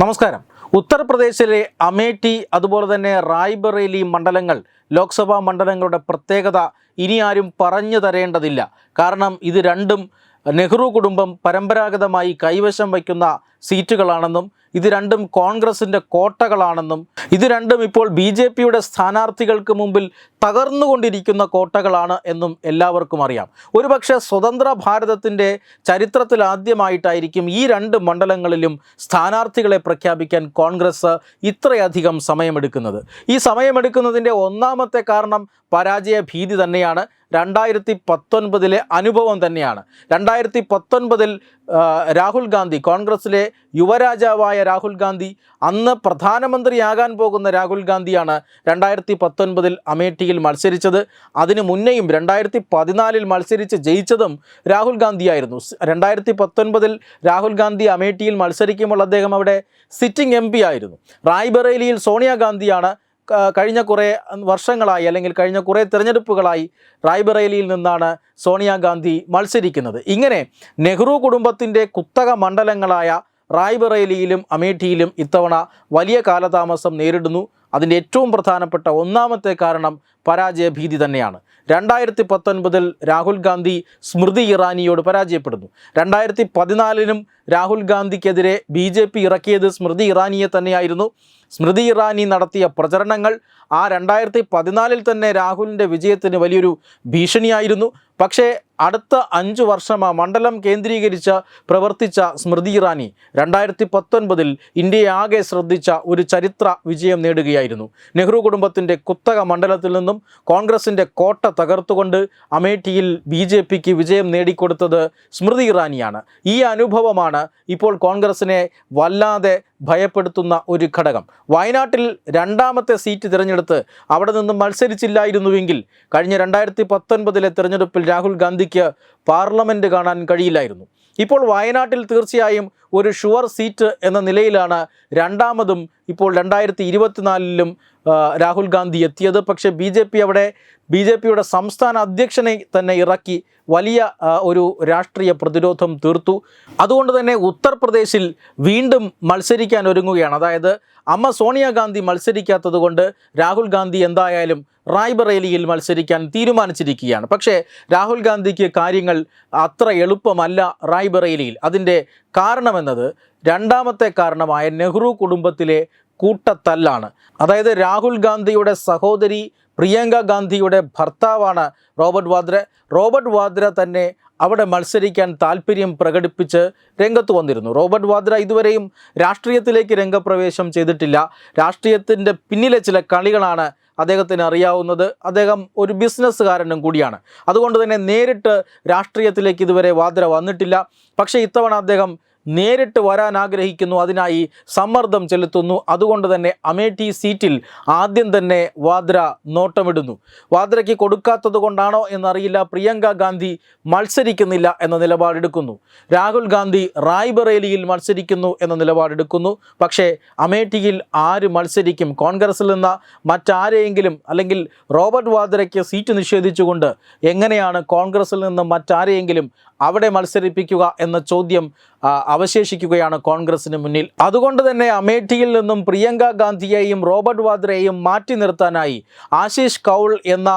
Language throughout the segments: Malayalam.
നമസ്കാരം. ഉത്തർപ്രദേശിലെ അമേഠി അതുപോലെ തന്നെ റായ്ബറേലി മണ്ഡലങ്ങൾ ലോക്സഭാ മണ്ഡലങ്ങളുടെ പ്രത്യേകത ഇനി ആരും പറഞ്ഞു തരേണ്ടതില്ല. കാരണം ഇത് രണ്ടും നെഹ്റു കുടുംബം പരമ്പരാഗതമായി കൈവശം വയ്ക്കുന്ന സീറ്റുകളാണെന്നും ഇത് രണ്ടും കോൺഗ്രസിന്റെ കോട്ടകളാണെന്നും ഇത് രണ്ടും ഇപ്പോൾ ബി ജെ പിയുടെ സ്ഥാനാർത്ഥികൾക്ക് മുമ്പിൽ തകർന്നുകൊണ്ടിരിക്കുന്ന കോട്ടകളാണ് എന്നും എല്ലാവർക്കും അറിയാം. ഒരുപക്ഷെ സ്വതന്ത്ര ഭാരതത്തിന്റെ ചരിത്രത്തിൽ ആദ്യമായിട്ടായിരിക്കും ഈ രണ്ട് മണ്ഡലങ്ങളിലും സ്ഥാനാർത്ഥികളെ പ്രഖ്യാപിക്കാൻ കോൺഗ്രസ് ഇത്രയധികം സമയമെടുക്കുന്നത്. ഈ സമയമെടുക്കുന്നതിന്റെ ഒന്നാമത്തെ കാരണം പരാജയ ഭീതി തന്നെയാണ്. രണ്ടായിരത്തി പത്തൊൻപതിലെ അനുഭവം തന്നെയാണ്. രണ്ടായിരത്തി പത്തൊൻപതിൽ രാഹുൽ ഗാന്ധി കോൺഗ്രസിലെ യുവരാജാവായ രാഹുൽ ഗാന്ധി അന്ന് പ്രധാനമന്ത്രിയാകാൻ പോകുന്ന രാഹുൽ ഗാന്ധിയാണ് രണ്ടായിരത്തി പത്തൊൻപതിൽ അമേഠിയിൽ മത്സരിച്ചത്. അതിനു മുന്നേയും രണ്ടായിരത്തി പതിനാലിൽ മത്സരിച്ച് ജയിച്ചതും രാഹുൽ ഗാന്ധിയായിരുന്നു. രണ്ടായിരത്തി പത്തൊൻപതിൽ രാഹുൽ ഗാന്ധി അമേഠിയിൽ മത്സരിക്കുമ്പോൾ അദ്ദേഹം അവിടെ സിറ്റിംഗ് എം ആയിരുന്നു. റായ്ബറേലിയിൽ സോണിയാഗാന്ധിയാണ് കഴിഞ്ഞ കുറേ വർഷങ്ങളായി അല്ലെങ്കിൽ കഴിഞ്ഞ കുറേ തിരഞ്ഞെടുപ്പുകളായി റായ്ബറേലിയിൽ നിന്നാണ് സോണിയാഗാന്ധി മത്സരിക്കുന്നത്. ഇങ്ങനെ നെഹ്റു കുടുംബത്തിന്റെ കുത്തക മണ്ഡലങ്ങളായ റായ്ബറേലിയിലും അമേഠിയിലും ഇത്തവണ വലിയ കാലതാമസം നേരിടുന്നു. അതിന്റെ ഏറ്റവും പ്രധാനപ്പെട്ട ഒന്നാമത്തെ കാരണം പരാജയ ഭീതി തന്നെയാണ്. രണ്ടായിരത്തി പത്തൊൻപതിൽ രാഹുൽ ഗാന്ധി സ്മൃതി ഇറാനിയോട് പരാജയപ്പെടുന്നു. രണ്ടായിരത്തി പതിനാലിനും രാഹുൽ ഗാന്ധിക്കെതിരെ ബി ജെ പി ഇറക്കിയത് സ്മൃതി ഇറാനിയെ തന്നെയായിരുന്നു. സ്മൃതി ഇറാനി നടത്തിയ പ്രചരണങ്ങൾ ആ രണ്ടായിരത്തി പതിനാലിൽ തന്നെ രാഹുലിന്റെ വിജയത്തിന് വലിയൊരു ഭീഷണിയായിരുന്നു. പക്ഷേ അടുത്ത അഞ്ച് വർഷം ആ മണ്ഡലം കേന്ദ്രീകരിച്ച് പ്രവർത്തിച്ച സ്മൃതി ഇറാനി രണ്ടായിരത്തി പത്തൊൻപതിൽ ഇന്ത്യയെ ആകെ ശ്രദ്ധിച്ച ഒരു ചരിത്ര വിജയം നേടുകയായിരുന്നു. നെഹ്റു കുടുംബത്തിന്റെ കുത്തക മണ്ഡലത്തിൽ നിന്നും കോൺഗ്രസിന്റെ കോട്ട തകർത്തുകൊണ്ട് അമേഠിയിൽ ബി ജെ പിക്ക് വിജയം നേടിക്കൊടുത്തത് സ്മൃതി ഇറാനിയാണ്. ഈ അനുഭവമാണ് ഇപ്പോൾ കോൺഗ്രസിനെ വല്ലാതെ ഭയപ്പെടുത്തുന്ന ഒരു ഘടകം. വയനാട്ടിൽ രണ്ടാമത്തെ സീറ്റ് തിരഞ്ഞെടുത്ത് അവിടെ നിന്നും മത്സരിച്ചില്ലായിരുന്നുവെങ്കിൽ കഴിഞ്ഞ രണ്ടായിരത്തി പത്തൊൻപതിലെ തിരഞ്ഞെടുപ്പിൽ രാഹുൽ ഗാന്ധിക്ക് പാർലമെന്റ് കാണാൻ കഴിയില്ലായിരുന്നു. ഇപ്പോൾ വയനാട്ടിൽ തീർച്ചയായും ഒരു ഷുവർ സീറ്റ് എന്ന നിലയിലാണ് രണ്ടാമതും ഇപ്പോൾ രണ്ടായിരത്തി ഇരുപത്തിനാലിലും രാഹുൽ ഗാന്ധി എത്തിയത്. പക്ഷേ ബി ജെ പി അവിടെ ബി ജെ പിയുടെ സംസ്ഥാന അധ്യക്ഷനെ തന്നെ ഇറക്കി വലിയ ഒരു രാഷ്ട്രീയ പ്രതിരോധം തീർത്തു. അതുകൊണ്ട് തന്നെ ഉത്തർപ്രദേശിൽ വീണ്ടും മത്സരിക്കാൻ ഒരുങ്ങുകയാണ്. അതായത് അമ്മ സോണിയാഗാന്ധി മത്സരിക്കാത്തത് കൊണ്ട് രാഹുൽ ഗാന്ധി എന്തായാലും റായ്ബറേലിയിൽ മത്സരിക്കാൻ തീരുമാനിച്ചിരിക്കുകയാണ്. പക്ഷേ രാഹുൽ ഗാന്ധിക്ക് കാര്യങ്ങൾ അത്ര എളുപ്പമല്ല റായ്ബറേലിയിൽ. അതിന്റെ കാരണമെന്നത് രണ്ടാമത്തെ കാരണമായ നെഹ്റു കുടുംബത്തിലെ കൂട്ടത്തല്ലാണ്. അതായത് രാഹുൽ ഗാന്ധിയുടെ സഹോദരി പ്രിയങ്ക ഗാന്ധിയുടെ ഭർത്താവാണ് റോബർട്ട് വാദ്ര. റോബർട്ട് വാദ്ര തന്നെ അവിടെ മത്സരിക്കാൻ താല്പര്യം പ്രകടിപ്പിച്ച് രംഗത്ത് വന്നിരുന്നു. റോബർട്ട് വാദ്ര ഇതുവരെയും രാഷ്ട്രീയത്തിലേക്ക് രംഗപ്രവേശം ചെയ്തിട്ടില്ല. രാഷ്ട്രീയത്തിന്റെ പിന്നിലെ ചില കളികളാണ് അദ്ദേഹത്തിന് അറിയാവുന്നത്. അദ്ദേഹം ഒരു ബിസിനസ്സുകാരനും കൂടിയാണ്. അതുകൊണ്ട് തന്നെ നേരിട്ട് രാഷ്ട്രീയത്തിലേക്ക് ഇതുവരെ വാദ്ര വന്നിട്ടില്ല. പക്ഷേ ഇത്തവണ അദ്ദേഹം നേരിട്ട് വരാൻ ആഗ്രഹിക്കുന്നു അതിനായി സമ്മർദ്ദം ചെലുത്തുന്നു. അതുകൊണ്ട് തന്നെ അമേഠി സീറ്റിൽ ആദ്യം തന്നെ വാദ്ര നോട്ടമിടുന്നു. വാദ്രയ്ക്ക് കൊടുക്കാത്തത് കൊണ്ടാണോ എന്നറിയില്ല. പ്രിയങ്ക ഗാന്ധി മത്സരിക്കുന്നില്ല എന്ന നിലപാടെടുക്കുന്നു. രാഹുൽ ഗാന്ധി റായ്ബറേലിയിൽ മത്സരിക്കുന്നു എന്ന നിലപാടെടുക്കുന്നു. പക്ഷേ അമേഠിയിൽ ആര് മത്സരിക്കും? കോൺഗ്രസിൽ നിന്ന് മറ്റാരെയെങ്കിലും അല്ലെങ്കിൽ റോബർട്ട് വാദ്രയ്ക്ക് സീറ്റ് നിഷേധിച്ചുകൊണ്ട് എങ്ങനെയാണ് കോൺഗ്രസിൽ നിന്ന് മറ്റാരെയെങ്കിലും അവിടെ മത്സരിപ്പിക്കുക എന്ന ചോദ്യം അവശേഷിക്കുകയാണ് കോൺഗ്രസിന് മുന്നിൽ. അതുകൊണ്ട് തന്നെ അമേഠിയിൽ നിന്നും പ്രിയങ്ക ഗാന്ധിയെയും റോബർട്ട് വാദ്രയെയും മാറ്റി നിർത്താനായി ആശിഷ് കൗൾ എന്ന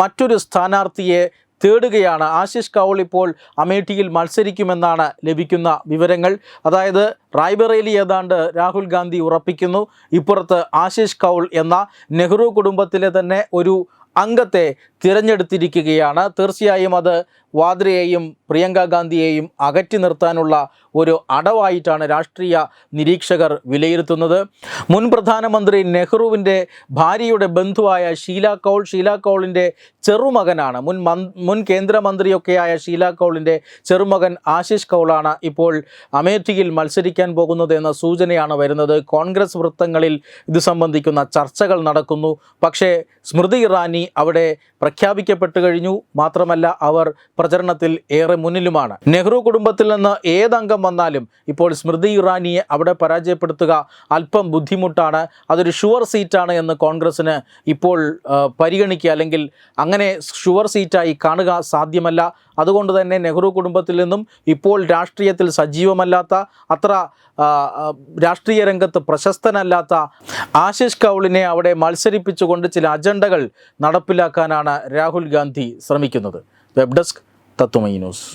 മറ്റൊരു സ്ഥാനാർത്ഥിയെ തേടുകയാണ്. ആശിഷ് കൗൾ ഇപ്പോൾ അമേഠിയിൽ മത്സരിക്കുമെന്നാണ് ലഭിക്കുന്ന വിവരങ്ങൾ. അതായത് റായ്ബറേലി ഏതാണ്ട് രാഹുൽ ഗാന്ധി ഉറപ്പിക്കുന്നു. ഇപ്പുറത്ത് ആശിഷ് കൗൾ എന്ന നെഹ്റു കുടുംബത്തിലെ തന്നെ ഒരു അംഗത്തെ തിരഞ്ഞെടുത്തിരിക്കുകയാണ്. തീർച്ചയായും അത് വാദ്രയെയും പ്രിയങ്ക ഗാന്ധിയെയും അകറ്റി നിർത്താനുള്ള ഒരു അടവായിട്ടാണ് രാഷ്ട്രീയ നിരീക്ഷകർ വിലയിരുത്തുന്നത്. മുൻ പ്രധാനമന്ത്രി നെഹ്റുവിന്റെ ഭാര്യയുടെ ബന്ധുവായ ഷീല കൗൾ ഷീല കൗളിന്റെ ചെറുമകനാണ്. മുൻ മൻ കേന്ദ്രമന്ത്രിയൊക്കെയായ ഷീല കൗളിന്റെ ചെറുമകൻ ആശിഷ് കൗളാണ് ഇപ്പോൾ അമേഠിയിൽ മത്സരിക്കാൻ പോകുന്നത് എന്ന സൂചനയാണ് വരുന്നത്. കോൺഗ്രസ് വൃത്തങ്ങളിൽ ഇത് സംബന്ധിക്കുന്ന ചർച്ചകൾ നടക്കുന്നു. പക്ഷേ സ്മൃതി ഇറാനി അവിടെ പ്രഖ്യാപിക്കപ്പെട്ടു കഴിഞ്ഞു. മാത്രമല്ല അവർ പ്രചരണത്തിൽ ഏറെ മുന്നിലുമാണ്. നെഹ്റു കുടുംബത്തിൽ നിന്ന് ഏതംഗം വന്നാലും ഇപ്പോൾ സ്മൃതി ഇറാനിയെ അവിടെ പരാജയപ്പെടുത്തുക അല്പം ബുദ്ധിമുട്ടാണ്. അതൊരു ഷുവർ സീറ്റാണ് എന്ന് കോൺഗ്രസ്സിന് ഇപ്പോൾ പരിഗണിക്കുക അല്ലെങ്കിൽ അങ്ങനെ ഷുവർ സീറ്റായി കാണുക സാധ്യമല്ല. അതുകൊണ്ട് തന്നെ നെഹ്റു കുടുംബത്തിൽ നിന്നും ഇപ്പോൾ രാഷ്ട്രീയത്തിൽ സജീവമല്ലാത്ത അത്ര രാഷ്ട്രീയ രംഗത്ത് പ്രശസ്തനല്ലാത്ത ആശിഷ് കൗളിനെ അവിടെ മത്സരിപ്പിച്ചുകൊണ്ട് ചില അജണ്ടകൾ നടപ്പിലാക്കാനാണ് രാഹുൽ ഗാന്ധി ശ്രമിക്കുന്നത്. Web desk Tatwamayi news.